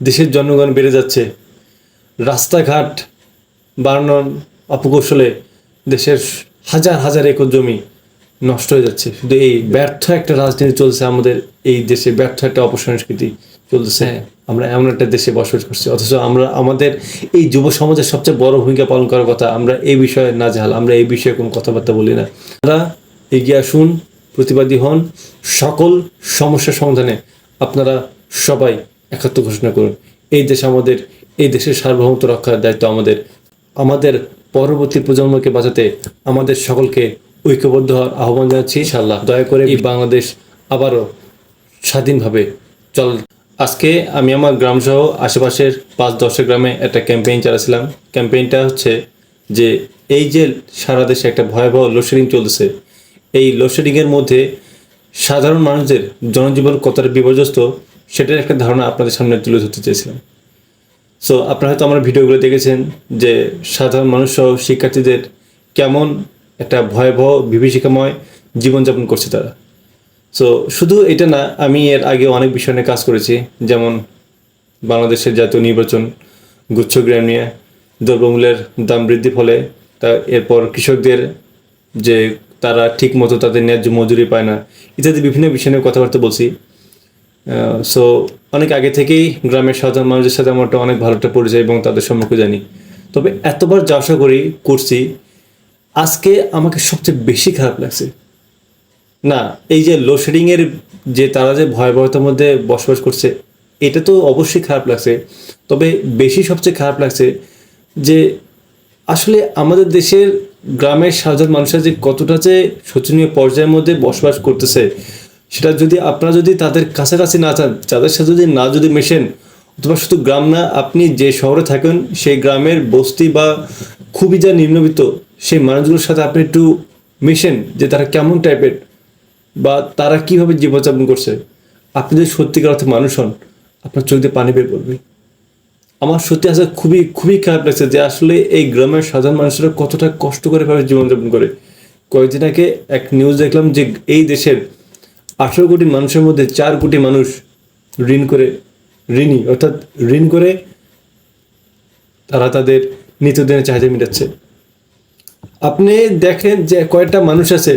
দেশের জনগণ বেড়ে যাচ্ছে। রাস্তাঘাট বানানোর অপকৌশলে দেশের হাজার হাজার একর জমি নষ্ট হয়ে যাচ্ছে। শুধু এই ব্যর্থ একটা রাজনীতি চলছে আমাদের এই দেশে ব্যর্থ একটা অপসংস্কৃতি চলতেছে। আমরা এমন একটা দেশে বসবাস করছি। অথচ আমরা আমাদের এই যুব সমাজের সবচেয়ে বড় ভূমিকা পালন করার কথা আমরা এই বিষয়ে না জাহাল আমরা এই বিষয়ে কোনো কথাবার্তা বলি না। আমরা এগিয়ে আসুন প্রতিবাদী হন। সকল সমস্যার সমাধানে আপনারা সবাই একাত্ম ঘোষণা করুন। এই দেশ আমাদের এই দেশের সার্বভৌমত্ব রক্ষার দায়িত্ব আমাদের। আমাদের পরবর্তী প্রজন্মকে বাঁচাতে আমাদের সকলকে ঐক্যবদ্ধ হওয়ার আহ্বান জানাচ্ছি। ইনশাআল্লাহ। দয়া করে এই বাংলাদেশ আবারও স্বাধীনভাবে চল আজকে আমি আমার গ্রামসহ আশেপাশের পাঁচ দশের গ্রামে একটা ক্যাম্পেইন চালাছিলাম। ক্যাম্পেইনটা হচ্ছে যে এই যে সারা দেশে একটা ভয়াবহ লোডশেডিং চলতেছে এই লোডশেডিংয়ের মধ্যে সাধারণ মানুষদের জনজীবন কতটা বিপর্যস্ত সেটার একটা ধারণা আপনাদের সামনে তুলে ধরতে চেয়েছিলাম। সো আপনারা হয়তো আমার ভিডিওগুলো দেখেছেন যে সাধারণ মানুষ সহ শিক্ষার্থীদের কেমন একটা ভয়াবহ, বিভীষিকাময় জীবনযাপন করছে তারা। সো শুধু এটা না, আমি এর আগে অনেক বিষয় নিয়ে কাজ করেছি, যেমন বাংলাদেশের জাতীয় নির্বাচন গুচ্ছগ্রাম নিয়ে, দ্রব্যমূল্যের দাম বৃদ্ধি ফলে, তা এরপর কৃষকদের যে তারা ঠিক মতো তাদের ন্যায্য মজুরি পায় না, ইত্যাদি বিভিন্ন বিষয় নিয়ে কথাবার্তা বলছি। সো অনেক আগে থেকেই গ্রামের সাধারণ মানুষের সাথে আমার অনেক ভালো একটা পরিচয় এবং তাদের সম্পর্কে জানি। তবে এতবার যা আশা করি, করছি, আজকে আমাকে সবচেয়ে বেশি খারাপ লাগছে। না, এই যে লোডশেডিংয়ের যে তারা যে ভয়াবহতার মধ্যে বসবাস করছে, এটা তো অবশ্যই খারাপ লাগছে। তবে বেশি সবচেয়ে খারাপ লাগছে যে, আসলে আমাদের দেশের গ্রামের সাধারণ মানুষের যে কতটা যে শোচনীয় পর্যায়ের মধ্যে বসবাস করতেছে সেটা যদি আপনারা যদি তাদের কাছাকাছি না চান তাদের সাথে যদি না যদি মেশেন, অথবা শুধু গ্রাম না, আপনি যে শহরে থাকেন, সেই গ্রামের বস্তি বা খুবই যা নিম্নবিত্ত, সেই মানুষগুলোর সাথে আপনি একটু মেশেন যে তারা কেমন টাইপের বা তারা কীভাবে জীবনযাপন করছে। আপনি যদি সত্যিকার অর্থে মানুষ হন, আপনার চোখ দিয়ে পানি বের করবে। আমার সত্যি আসলে খুবই খুবই খারাপ লাগছে যে আসলে এই গ্রামের সাধারণ মানুষরা কতটা কষ্ট করে ভাবে জীবনযাপন করে। কয়েকদিন আগে এক নিউজ দেখলাম যে এই দেশের আঠেরো কোটি মানুষের মধ্যে চার কোটি মানুষ ঋণ করে, ঋণী, অর্থাৎ ঋণ করে তারা তাদের নিত্যদিনের চাহিদা মেটাচ্ছে। আপনি দেখেন যে কয়েকটা মানুষ আছে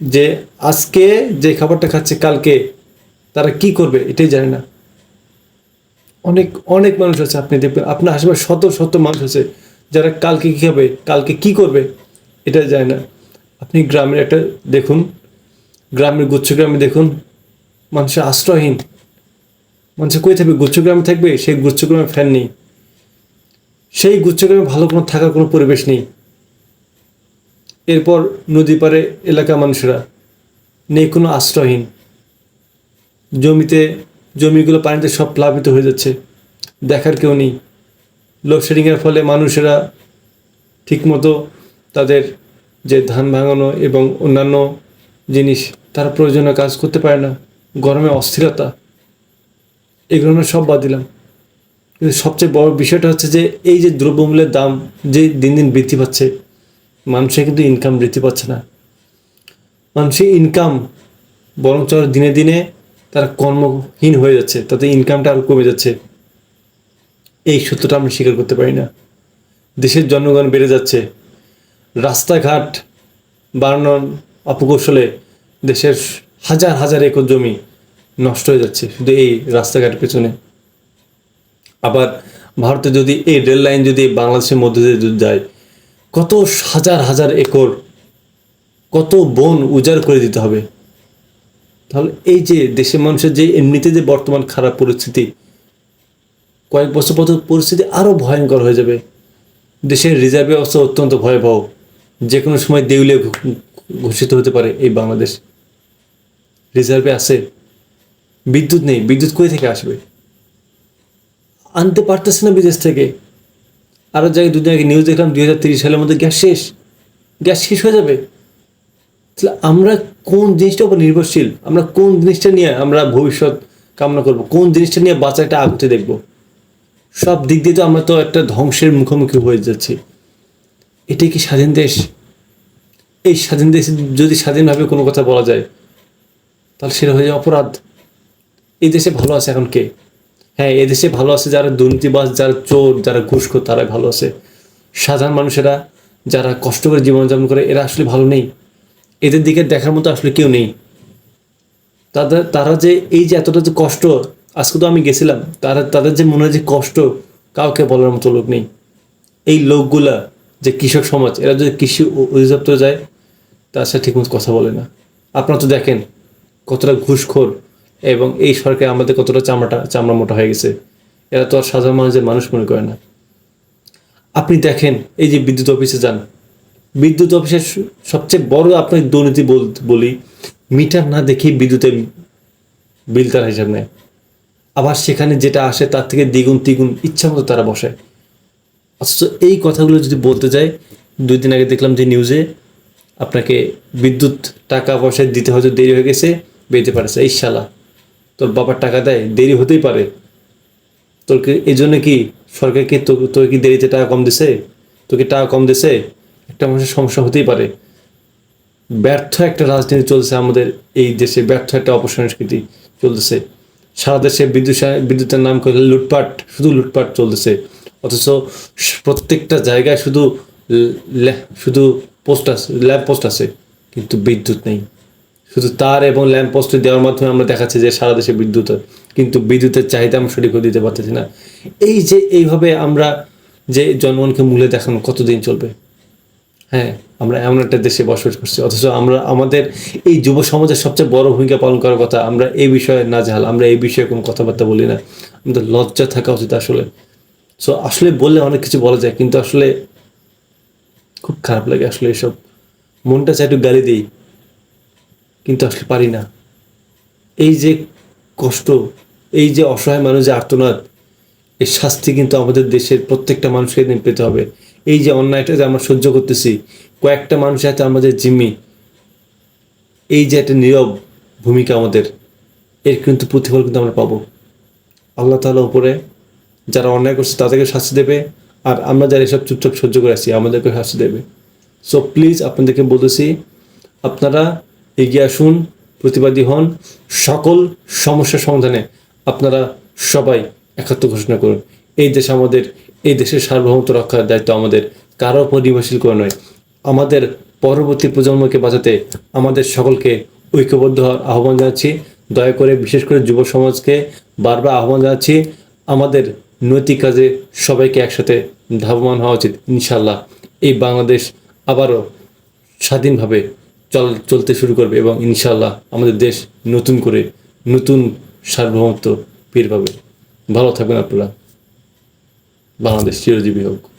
যে আজকে যে খাবারটা খাচ্ছে, কালকে তারা কি করবে এটাই জানে না। অনেক অনেক মানুষ আছে আপনি দেখবেন, আপনার আশেপাশে শত শত মানুষ আছে যারা কালকে কী খাবে, কালকে কি করবে এটা জানে না। আপনি গ্রামের একটা দেখুন গ্রামের গুচ্ছগ্রামে দেখুন, মানুষের আশ্রয়হীন। মানুষের কই থাকবে? গুচ্ছগ্রামে থাকবে? সেই গুচ্ছগ্রামে ফ্যান নেই। সেই গুচ্ছগ্রামে ভালো কোনো থাকার কোনো পরিবেশ নেই। এরপর নদী পারে এলাকা মানুষেরা নেই কোনো আশ্রয়হীন। জমিতে, জমিগুলো পানিতে সব প্লাবিত হয়ে যাচ্ছে। দেখার কেউ নেই। লোডশেডিংয়ের ফলে মানুষেরা ঠিকমতো তাদের যে ধান ভাঙানো এবং অন্যান্য জিনিস তারা প্রয়োজনীয় কাজ করতে পারে না। গরমে অস্থিরতা। এগুলো আমরা সব বাদ দিলাম। কিন্তু সবচেয়ে বড় বিষয়টা হচ্ছে যে, এই যে দ্রব্যমূল্যের দাম যে দিন দিন বৃদ্ধি পাচ্ছে, মানুষের কিন্তু ইনকাম বৃদ্ধি পাচ্ছে না। মানুষের ইনকাম বরঞ্চ দিনে দিনে তারা কর্মহীন হয়ে যাচ্ছে, তাতে ইনকামটা আরও কমে যাচ্ছে। এই সত্যটা আমরা স্বীকার করতে পারি না। দেশের জনগণ বেড়ে যাচ্ছে। রাস্তাঘাট বানানোর অপকৌশলে দেশের হাজার হাজার একর জমি নষ্ট হয়ে যাচ্ছে শুধু এই রাস্তাঘাটের পেছনে। আবার ভারতে যদি এই রেল লাইন যদি বাংলাদেশের মধ্যে দিয়ে যায়, কত হাজার হাজার একর, কত বন উজাড় করে দিতে হবে। তাহলে এই যে দেশের মানুষের যে এমনিতে যে বর্তমান খারাপ পরিস্থিতি, কয়েক বছর পর পরিস্থিতি আরও ভয়ঙ্কর হয়ে যাবে। দেশের রিজার্ভ ব্যবস্থা অত্যন্ত ভয়াবহ। যে কোনো সময় দেউলিয়া ঘো- ঘোষিত হতে পারে এই বাংলাদেশ। রিজার্ভে আছে। বিদ্যুৎ নেই। বিদ্যুৎ কই থেকে আসবে? আনতে পারতেছে না বিদেশ থেকে। আরও জায়গায় দুদিন আগে নিউজ দেখলাম, দুই হাজার তিরিশ সালের মধ্যে গ্যাস শেষ। গ্যাস শেষ হয়ে যাবে? তাহলে আমরা কোন জিনিসটার উপর নির্ভরশীল? আমরা কোন জিনিসটা নিয়ে আমরা ভবিষ্যৎ কামনা করব? কোন জিনিসটা নিয়ে বাচ্চা একটা আগুতে দেখব? সব দিক দিয়ে তো আমরা তো একটা ধ্বংসের মুখোমুখি হয়ে যাচ্ছি। এটাই কি স্বাধীন দেশ? এই স্বাধীন দেশে যদি স্বাধীনভাবে কোনো কথা বলা যায়, তাহলে সেটা হয়ে যায় অপরাধ। এই দেশে ভালো আছে এখন কে? হ্যাঁ এদেশে ভালো আছে যারা দুর্নীতিবাজ, যারা চোর, যারা ঘুষখোর, তারাই ভালো আছে। সাধারণ মানুষেরা যারা কষ্ট করে জীবনযাপন করে, এরা আসলে ভালো নেই। এদের দিকে দেখার মতো আসলে কেউ নেই। তাদের, তারা যে এই যে এতটা যে কষ্ট, আজকে তো আমি গেছিলাম, তারা, তাদের যে মনে যে কষ্ট, কাউকে বলার মতো লোক নেই। এই লোকগুলা যে কৃষক সমাজ, এরা যদি কৃষি অধিদপ্তর যায়, তার সাথে ঠিকমতো কথা বলে না। আপনারা তো দেখেন কতটা ঘুষখোর এবং এই সরকার আমাদের কতটা চামড়াটা, চামড়া মোটা হয়ে গেছে। এরা তো আর সাধারণ মানুষের মানুষ মনে করে না। আপনি দেখেন এই যে বিদ্যুৎ অফিসে যান। বিদ্যুৎ অফিসের সবচেয়ে বড় আপনার দুর্নীতি বল- বলি, মিটার না দেখেই বিদ্যুতের বিল তার হিসাব নেয়। আবার সেখানে যেটা আসে তার থেকে দ্বিগুণ, তিগুণ ইচ্ছা মতো তারা বসে অথচ এই কথাগুলো যদি বলতে যায় দুই দিন আগে দেখলাম যে নিউজে আপনাকে বিদ্যুৎ টাকা পয়সা দিতে হয়তো দেরি হয়ে গেছে বেঁধে পারছে এই শালা তোর বাবার টাকা দেয়, দেরি হতেই পারে। তোর এই জন্য কি সরকার কি তোর কি দেরিতে টাকা কম দিছে? তোকে টাকা কম দিছে? একটা মানুষের সমস্যা হতেই পারে। ব্যর্থ একটা রাজনীতি চলছে আমাদের এই দেশে, ব্যর্থ একটা অপসংস্কৃতি চলতেছে। সারা দেশে বিদ্যুৎ বিদ্যুতের নাম করে লুটপাট, শুধু লুটপাট চলতেছে। অথচ প্রত্যেকটা জায়গায় শুধু শুধু পোস্ট আছে ল্যাম্প পোস্ট আছে, কিন্তু বিদ্যুৎ নেই। শুধু তার এবং ল্যাম্প পোস্ট দেওয়ার মাধ্যমে আমরা দেখাচ্ছি যে সারা দেশে বিদ্যুৎ কিন্তু বিদ্যুতের চাহিদা আমরা সঠিকভাবে দিতে পারতেছি না। এই যে এইভাবে আমরা যে জনগণকে মূল্য দেখানো কতদিন চলবে? হ্যাঁ আমরা এমন একটা দেশে বসবাস করছি, অথচ আমরা, আমাদের এই যুব সমাজের সবচেয়ে বড় ভূমিকা পালন করার কথা আমরা এই বিষয়ে না জাহাল আমরা এই বিষয়ে কোনো কথাবার্তা বলি না। আমাদের লজ্জা থাকা উচিত আসলে। সো আসলে বললে অনেক কিছু বলা যায়, কিন্তু আসলে খুব খারাপ লাগে আসলে এসব। মনটা চাই একটু গালি দিই, কিন্তু আসলে পারি না। এই যে কষ্ট, এই যে অসহায় মানুষ যে আর্তনাদ এর শাস্তি কিন্তু আমাদের দেশের প্রত্যেকটা মানুষকে দিন পেতে হবে। এই যে অন্যায়টা যে আমরা সহ্য করতেছি, কয়েকটা মানুষের হাতে আমাদের জিম্মি, এই যে একটা নীরব ভূমিকা আমাদের, এর কিন্তু প্রতিফল কিন্তু আমরা পাবো। আল্লাহ তাআলা উপরে যারা অন্যায় করছে তাদেরকে শাস্তি দেবে। আর আমরা যারা এসব চুপচাপ সহ্য করে আছি আমাদেরকে শাস্তি দেবে। সো প্লিজ আপনাদেরকে বলতেছি, আপনারা এগিয়ে আসুন, প্রতিবাদী হন। সকল সমস্যার সমাধানে আপনারা সবাই একাত্ম ঘোষণা করুন। এই দেশ আমাদের, এই দেশের সার্বভৌমত্ব রক্ষার দায়িত্ব আমাদের। কারও উপর নির্ভরশীল করে নয়। আমাদের পরবর্তী প্রজন্মকে বাঁচাতে আমাদের সকলকে ঐক্যবদ্ধ হওয়ার আহ্বান জানাচ্ছি। দয়া করে বিশেষ করে যুব সমাজকে বারবার আহ্বান জানাচ্ছি। আমাদের নৈতিক কাজে সবাইকে একসাথে ধাবমান হওয়া উচিত ইনশাল্লাহ এই বাংলাদেশ আবারও স্বাধীনভাবে চল, চলতে শুরু করবে এবং ইনশাল্লাহ আমাদের দেশ নতুন করে নতুন সার্বভৌমত্ব ফির পাবে। ভালো থাকবেন আপনারা। বাংলাদেশ চিরজীবী হোক।